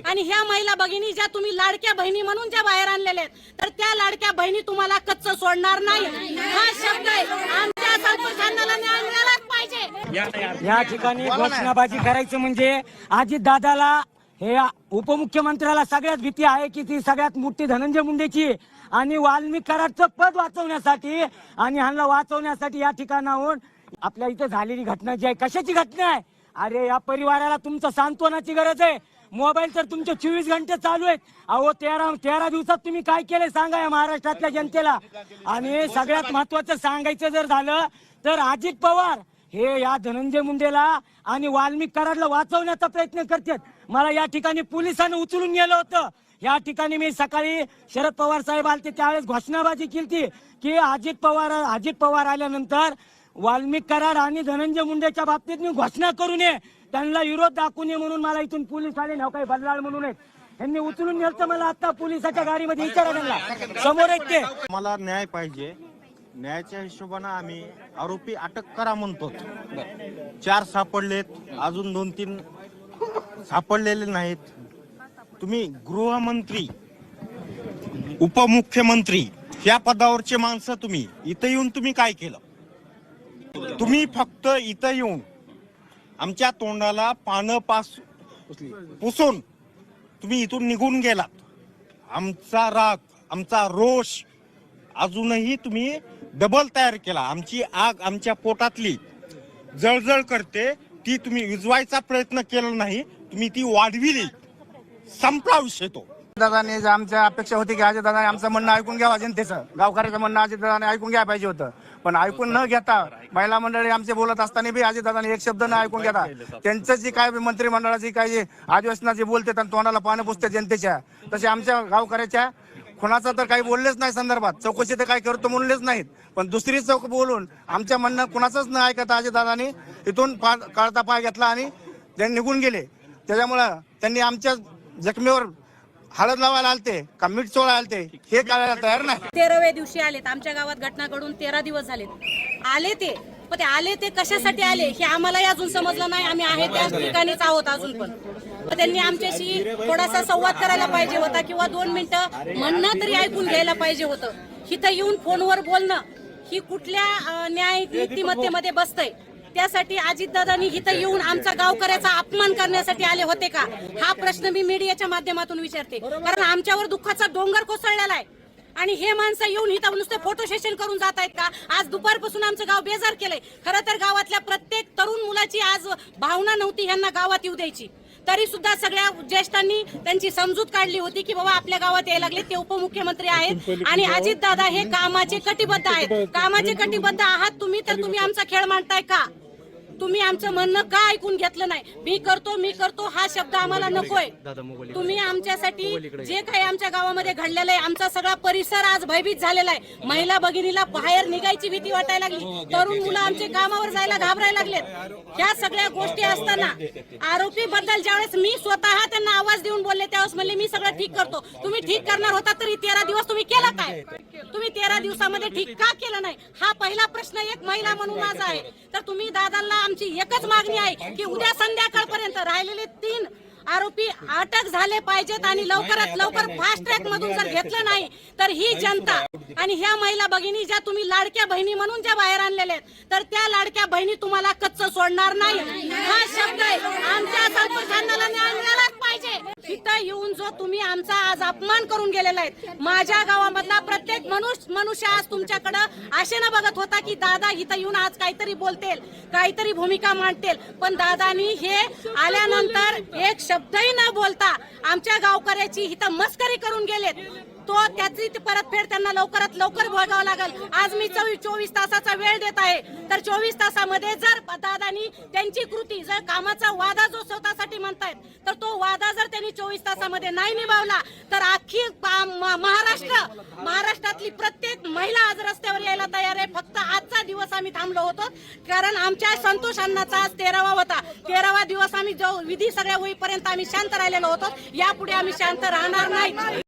आणि ह्या महिला भगिनी ज्या तुम्ही लाडक्या बहिणी म्हणून ज्या बाहेर आणलेल्या आहेत तर त्या लाडक्या बहिणी तुम्हाला कच्च सोडणार नाही. हा शब्द आहे. आमच्या संतोषांना न्याय मिळालाच पाहिजे. या ठिकाणी घोषणाबाजी करायचं म्हणजे अजित दादाला हे उपमुख्यमंत्र्याला सगळ्यात भीती आहे की ती सगळ्यात मोठी धनंजय मुंडेची आणि वाल्मिक कराडचं पद वाचवण्यासाठी आणि ह्यांना वाचवण्यासाठी या ठिकाणाहून आपल्या इथे झालेली घटना जी आहे कशाची घटना आहे? अरे या परिवाराला तुमचं सांत्वनाची गरज आहे. मोबाईल तर तुमचे चोवीस घंटे चालू आहेत अहो तेरा तेरा दिवसात तुम्ही काय केले सांगा या महाराष्ट्रातल्या जनतेला. आणि सगळ्यात महत्वाचं सांगायचं जर झालं तर अजित पवार हे या धनंजय मुंडेला आणि वाल्मिक कराडला वाचवण्याचा प्रयत्न करतात. मला या ठिकाणी पोलिसांनी उचलून गेलं होतं. या ठिकाणी मी सकाळी शरद पवार साहेब आलते त्यावेळेस घोषणाबाजी केली की अजित पवार अजित पवार आल्यानंतर वाल्मिक कराड आणि धनंजय मुंडेच्या बाबतीत मी घोषणा करू नये. त्यांना विरोध दाखवू नये म्हणून मला इथून पोलीस आले ना काही बदलाळ म्हणून आहेत. यांनी उचलून नेलं मला आता पोलिसाच्या गाडीमध्ये विचारा त्यांना समोर आहेत ते. मला न्याय पाहिजे. न्यायाच्या हिशोबानं आम्ही आरोपी अटक करा म्हणतो. चार सापडलेत अजून दोन तीन सापडलेले नाहीत. तुम्ही गृहमंत्री उपमुख्यमंत्री या पदावरचे माणसं तुम्ही. इथं येऊन तुम्ही काय केलं? तुम्ही फक्त इथं येऊन आमच्या तोंडाला पानं पास पुसून तुम्ही इथून निघून गेलात. आमचा राग आमचा रोष अजूनही तुम्ही डबल तयार केला. आमची आग आमच्या पोटातली जळजळ करते. ती तुम्ही विजवायचा प्रयत्न केला नाही. तुम्ही ती वाढविली. संपला विषय तो. दादाने आमच्या अपेक्षा होती की अजय दादाने आमचं म्हणणं ऐकून घ्यावं जनतेचं गावकऱ्याचं म्हणणं अजित दादाने ऐकून घ्यायला पाहिजे होतं. पण ऐकून न घेता महिला मंडळी आमचे बोलत असताना बी अजित दादाने एक शब्द न ऐकून घेता त्यांचं जी काय मंत्रिमंडळाची काय जे बोलते आणि तोंडाला पानं पुसते जनतेच्या तसे आमच्या गावकऱ्याच्या कोणाचं तर काही बोललेच नाही संदर्भात. चौकशी तर काय करतो म्हणलेच नाहीत. पण दुसरी चौक बोलून आमच्या म्हणणं कुणाचंच न ऐकता अजित दादाने इथून पा काढता पाय घेतला आणि ते निघून गेले. त्याच्यामुळं त्यांनी आमच्या जखमीवर हळद लावायला आलते का मीठ चोळायला आलते हे करायला तयार नाही. तेराव्या दिवशी आलेत आमच्या गावात घटना घडून तेरा दिवस झालेत. आले ते पण ते आले ते कशासाठी आले हे आम्हालाही अजून समजलं नाही आम्ही आहे त्याच ठिकाणीच आहोत अजून पण. त्यांनी आमच्याशी थोडासा संवाद करायला पाहिजे होता किंवा दोन मिनिटं म्हणणं तरी ऐकून घ्यायला पाहिजे होतं. इथं येऊन फोनवर बोलणं ही कुठल्या न्याय नीतिमत्तेमध्ये बसतंय? त्यासाठी अजितदादांनी इथं येऊन आमचा गावकऱ्याचा अपमान करण्यासाठी आले होते का? हा प्रश्न मी मीडियाच्या माध्यमातून विचारते. कारण आमच्यावर दुःखाचा डोंगर कोसळलेला आहे. आणि हे माणसं येऊन इथं नुसते फोटो सेशन करून जात आहेत का? आज दुपारपासून आमचं गाव बेजार केलंय. खरं तर गावातल्या प्रत्येक तरुण मुलाची आज भावना नव्हती ह्यांना गावात येऊ द्यायची. तरी सुद्धा सगळ्या ज्येष्ठांनी त्यांची समजूत काढली होती की बाबा आपल्या गावात यायला लागले ते उपमुख्यमंत्री आहेत. आणि अजित दादा हे कामाचे कटिबद्ध आहेत. कामाचे कटिबद्ध आहात तुम्ही तर तुम्ही आमचा खेळ मांडताय का? तुम्ही आमचं म्हणणं का ऐकून घेतलं नाही मी करतो मी करतो हा शब्द आम्हाला नकोय तुम्ही आमच्यासाठी जे काही आमच्या गावामध्ये घडलेलं आहे आमचा सगळा परिसर आज भयभीत झालेला आहे महिला भगिनीला बाहेर निघायची भीती वाटायला लागली तरुण मुलं आमचे कामावर जायला घाबरायला लागलेत ह्या सगळ्या गोष्टी असताना आरोपी बद्दल ज्यावेळेस मी स्वतः त्यांना आवाज देऊन बोलले त्यावेळेस म्हणले मी सगळं ठीक करतो तुम्ही ठीक करणार होता तरी तेरा दिवस तुम्ही केला काय तुम्ही तेरा दिवसामध्ये ठीक का केलं नाही हा पहिला प्रश्न एक महिला म्हणून माझा आहे तर तुम्ही दादांना आमची एकच मागणी आहे की उद्या संध्याकाळपर्यंत राहिलेले तीन आरोपी अटक झाले पाहिजेत आणि लवकरात लवकर फास्ट ट्रॅक मधून जर घेतलं नाही तर ही जनता आणि ह्या महिला भगिनी ज्या तुम्ही लाडक्या बहिणी म्हणून ज्या बाहेर आणलेल्या आहेत तर त्या लाडक्या बहिणी तुम्हाला कच्च सोडणार नाही. हा शब्द आहे. आमच्या न्याय मिळालाच पाहिजे. इथं येऊन जो तुम्ही आमचा आज अपमान करून गेलेला आहे माझ्या गावामधला प्रत्येक मनुष्य मनुष्य आज तुमच्याकडं आशेनं बघत होता की दादा इथं येऊन आज काहीतरी बोलतील काहीतरी भूमिका मांडतील. पण दादानी हे आल्यानंतर एक शब्दही न बोलता आमच्या गावकऱ्याची इथं मस्करी करून गेलेत. तो त्याची ती परतफेड त्यांना लवकरात लवकर भोगावं लागेल. आज मी चोवीस चोवीस तासाचा वेळ देत आहे. तर चोवीस तासामध्ये जर दादानी त्यांची कृती जर कामाचा वादा जो स्वतःसाठी म्हणतायत तर तो वादा जर त्यांनी चोवीस तासामध्ये नाही निभावला तर अख्खी महाराष्ट्र महाराष्ट्रातली प्रत्येक महिला आज रस्त्यावर यायला तयार आहे. फक्त आजचा दिवस आम्ही थांबलो होतो. कारण आमच्या संतोष अण्णाचा आज तेरावा होता. तेरावा दिवस आम्ही जो विधी सगळ्या होईपर्यंत आम्ही शांत राहिलेलो होतो. यापुढे आम्ही शांत राहणार नाही